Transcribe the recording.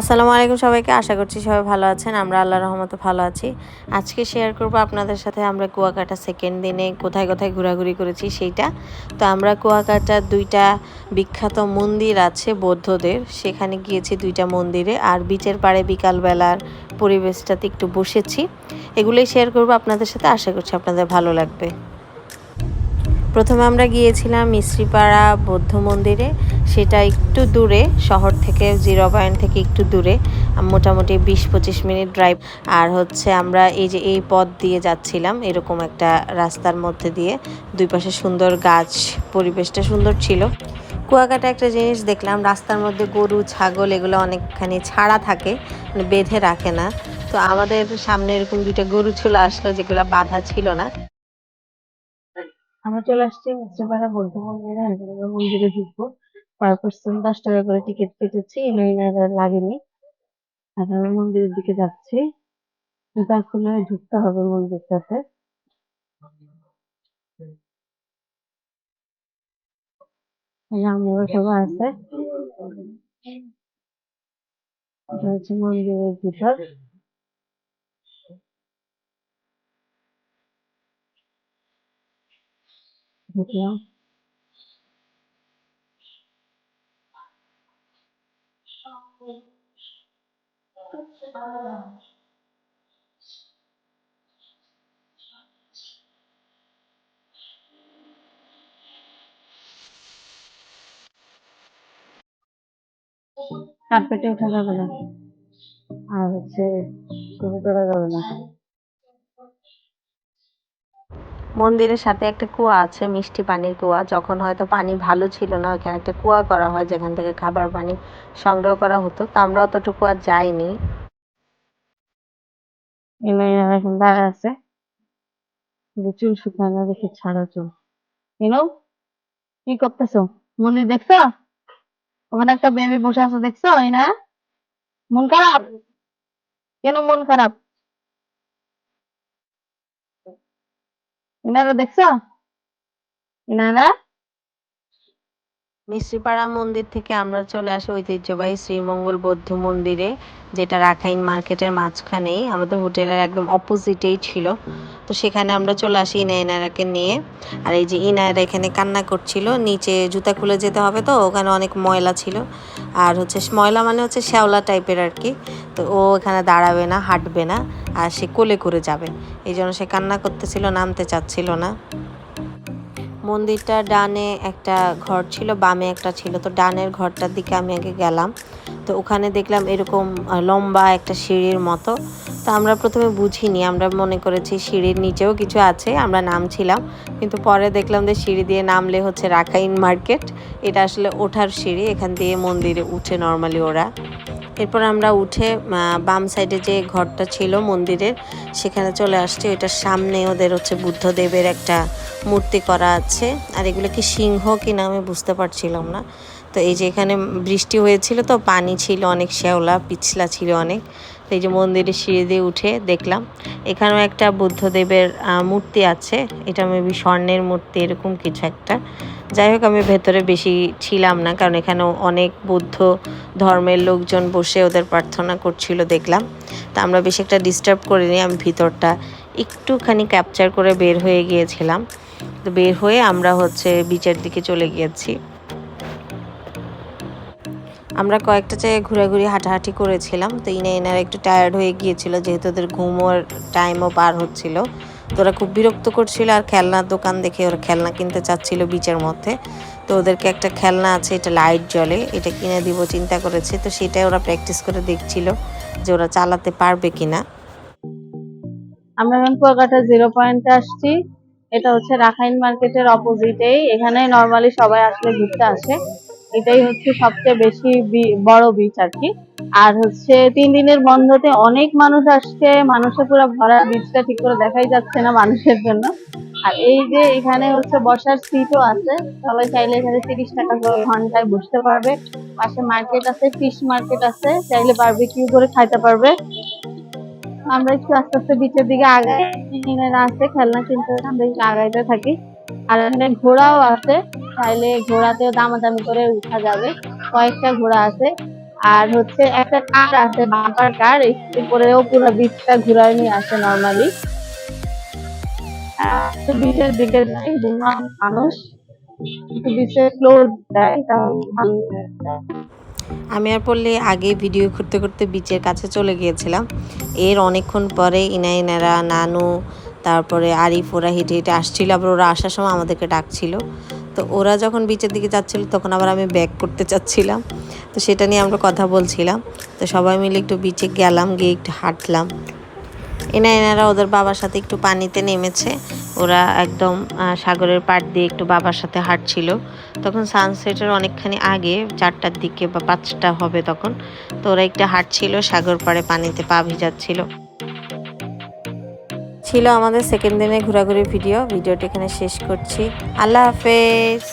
আসসালামু আলাইকুম সবাইকে, আশা করছি সবাই ভালো আছেন। আমরা আল্লাহ রহমতে ভালো আছি। আজকে শেয়ার করব আপনাদের সাথে আমরা কুয়াকাটা সেকেন্ড দিনে কোথায় কোথায় ঘোরাঘুরি করেছি সেইটা। তো আমরা কুয়াকাটার দুইটা বিখ্যাত মন্দির আছে বৌদ্ধদের। সেখানে গিয়েছি দুইটা মন্দিরে। আর বিচের পাড়ে বিকালবেলার পরিবেশটাতে একটু বসেছি। এগুলোই শেয়ার করব আপনাদের সাথে। আশা করছি আপনাদের ভালো লাগবে। প্রথমে আমরা গিয়েছিলাম মিশ্রিপাড়া বৌদ্ধ মন্দিরে, সেটা একটু দূরে, শহর থেকে জিরো পয়েন্ট থেকে একটু দূরে, মোটামুটি বিশ পঁচিশ মিনিট ড্রাইভ আর হচ্ছে আমরা এই যে এই পথ দিয়ে যাচ্ছিলাম, এরকম একটা রাস্তার মধ্যে দিয়ে, দুই পাশে সুন্দর গাছ, পরিবেশটা সুন্দর ছিল। কুয়াকাটা একটা জিনিস দেখলাম, রাস্তার মধ্যে গরু, ছাগল, এগুলো অনেকখানি ছাড়া থাকে মানে বেঁধে রাখে না। তো আমাদের সামনে এরকম দুইটা গরু চলে আসলো, যেগুলো বাঁধা ছিল না। আমরা চলে আসছি মিশ্রপাড়া বৌদ্ধ মন্দিরে আমরা মন্দিরে ঢুকবো। পার পার্সন দশ টাকা করে টিকিট কেটেছি এনারা লাগেনি। আর মন্দিরের দিকে যাচ্ছি। খুলে ঢুকতে হবে মন্দিরটাতে আছে। মন্দিরের ভিতর। ঢুকলাম কার্পেটে ওঠা যাবে না। আর হচ্ছে ছবি তোলা যাবে না। মন্দিরের সাথে একটা কুয়া আছে, মিষ্টি পানির কুয়া। যখন হয়তো পানি ভালো ছিল না ওখানে একটা কুয়া করা হয়, যেখান থেকে খাবার পানি সংগ্রহ করা হতো। তো আমরা অতটুকু আর যাইনি। দাঁড়া আছে। চুল শুকানো দেখে ছাড়া চুল। ইনো কি করতেছো? মন্দির দেখছ? ওখানে একটা বেবি বসে আছে, দেখছ? না? মন খারাপ? কেন মন খারাপ? এনারা দেখছ এনারা মিশ্রিপাড়া মন্দির থেকে আমরা চলে আসি ঐতিহ্যবাহী শ্রীমঙ্গল বৌদ্ধ মন্দিরে, যেটা রাখাইন মার্কেটের মাঝখানেই, আমাদের হোটেলের একদম অপোজিটেই ছিল। তো সেখানে আমরা চলে আসি ইনায়নারাকে নিয়ে। আর এই যে ইনায়রা এখানে কান্না করছিল, নিচে জুতা খুলে যেতে হবে তো, ওখানে অনেক ময়লা ছিল। আর হচ্ছে ময়লা মানে হচ্ছে শ্যাওলা টাইপের আর কি। তো ও এখানে দাঁড়াবে না, হাঁটবে না, আর সে কোলে করে যাবে। এই জন্য সে কান্না করতেছিল, নামতে চাচ্ছিল না। মন্দিরটার ডানে একটা ঘর ছিল, বামে একটা ছিল। তো ডানের ঘরটার দিকে আমি আগে গেলাম। তো ওখানে দেখলাম এরকম লম্বা একটা সিঁড়ির মতো। তো আমরা প্রথমে বুঝিনি, আমরা মনে করেছি সিঁড়ির নিচেও কিছু আছে, আমরা নামছিলাম। কিন্তু পরে দেখলাম যে সিঁড়ি দিয়ে নামলে হচ্ছে রাখাইন মার্কেট। এটা আসলে ওঠার সিঁড়ি, এখান দিয়ে মন্দিরে উঠে নর্মালি ওরা। এরপর আমরা উঠে বাম সাইডে যে ঘরটা ছিল মন্দিরের, সেখানে চলে আসছি। ওইটার সামনে ওদের হচ্ছে বুদ্ধদেবের একটা মূর্তি করা আছে। আর এগুলো কি সিংহ কিনা আমি বুঝতে পারছিলাম না। তো এই যে এখানে বৃষ্টি হয়েছিল তো, পানি ছিল অনেক, শ্যাওলা, পিছলা ছিল অনেক। তো এই যে মন্দিরের সিঁড়ি দিয়ে উঠে দেখলাম। এখানেও একটা বুদ্ধদেবের মূর্তি আছে। এটা মেবি স্বর্ণের মূর্তি, এরকম কিছু একটা। যাই হোক, আমি ভেতরে বেশি ছিলাম না, কারণ এখানেও অনেক বৌদ্ধ ধর্মের লোকজন বসে ওদের প্রার্থনা করছিল, দেখলাম। তা আমরা বেশি একটা ডিস্টার্ব করিনি, আমি ভিতরটা একটুখানি ক্যাপচার করে বের হয়ে গিয়েছিলাম। তো বের হয়ে আমরা হচ্ছে বিচের দিকে চলে গিয়েছি। আমরা কয়েকটা জায়গায় ঘোরাঘুরি, হাঁটাহাঁটি করেছিলাম। তো ইনা এনারা একটু টায়ার্ড হয়ে গিয়েছিল, যেহেতু ওদের ঘুমোর টাইমও পার হচ্ছিল। তো ওরা খুব বিরক্ত করছিল আর খেলনার দোকান দেখে ওরা খেলনা কিনতে চাচ্ছিল বিচের মধ্যে। তো ওদেরকে একটা খেলনা আছে, এটা লাইট জ্বলে, এটা কিনে দিব, চিন্তা করেছে। তো সেটাই ওরা প্র্যাকটিস করে দেখছিল যে ওরা চালাতে পারবে কিনা। আমরা এখন কুয়াকাটা জিরো পয়েন্টে আসছি। এটা হচ্ছে রাখাইন মার্কেটের অপোজিটেই এখানে নর্মালি সবাই আসলে ঘুরতে আসে। এটাই হচ্ছে সবচেয়ে বেশি বড় বিচ আর কি। আর হচ্ছে তিন দিনের বন্ধতে অনেক মানুষ আসছে, মানুষে পুরো ভরা বিচটা ঠিক করে দেখাই যাচ্ছে না মানুষের জন্য। আর এই যে এখানে হচ্ছে বসার সিটও আছে, সবাই চাইলে এখানে তিরিশ টাকা করে ঘন্টায় বসতে পারবে। পাশে মার্কেট আছে ফিশ মার্কেট আছে, চাইলে বারবিকিউ করে খাইতে পারবে। আমরা একটু আস্তে আস্তে বিচের দিকে আগাই। আছে, খেলনা কিনতে আমরা আগাইতে থাকি। আর ঘোড়াও আছে। চাইলে ঘোড়াতেও দামাদামি করে উঠা যাবে। কয়েকটা ঘোড়া আছে। আর হচ্ছে একটা কার আছে বাম্পার কার। করেও পুরো বিচটা ঘুরায় নিয়ে আসে নর্মালি বিচের দিকে মানুষ। আমি আর পড়লে আগে ভিডিও করতে করতে বিচের কাছে চলে গিয়েছিলাম। এর অনেকক্ষণ পরে ইনাইনারা, নানু তারপরে আরিফ, ওরা হেঁটে হেঁটে আসছিল, আবার ওরা আসার সময় আমাদেরকে ডাকছিল। তো ওরা যখন বিচের দিকে যাচ্ছিল, তখন আবার আমি ব্যাক করতে চাচ্ছিলাম। তো সেটা নিয়ে আমরা কথা বলছিলাম। তো সবাই মিলে একটু বিচে গেলাম, গিয়ে একটু হাঁটলাম। এনা এনারা ওদের বাবার সাথে একটু পানিতে নেমেছে। ওরা একদম সাগরের পাড় দিয়ে একটু বাবার সাথে হাঁটছিল। তখন সানসেটের অনেকখানি আগে, চারটার দিকে বা পাঁচটা হবে তখন, তো ওরা একটু হাঁটছিল, সাগর পাড়ে পানিতে পা ভিজাচ্ছিল। ছিল আমাদের সেকেন্ড দিনে ঘোরাঘুরি ভিডিও ভিডিওটি এখানে শেষ করছি। আল্লাহ হাফেজ।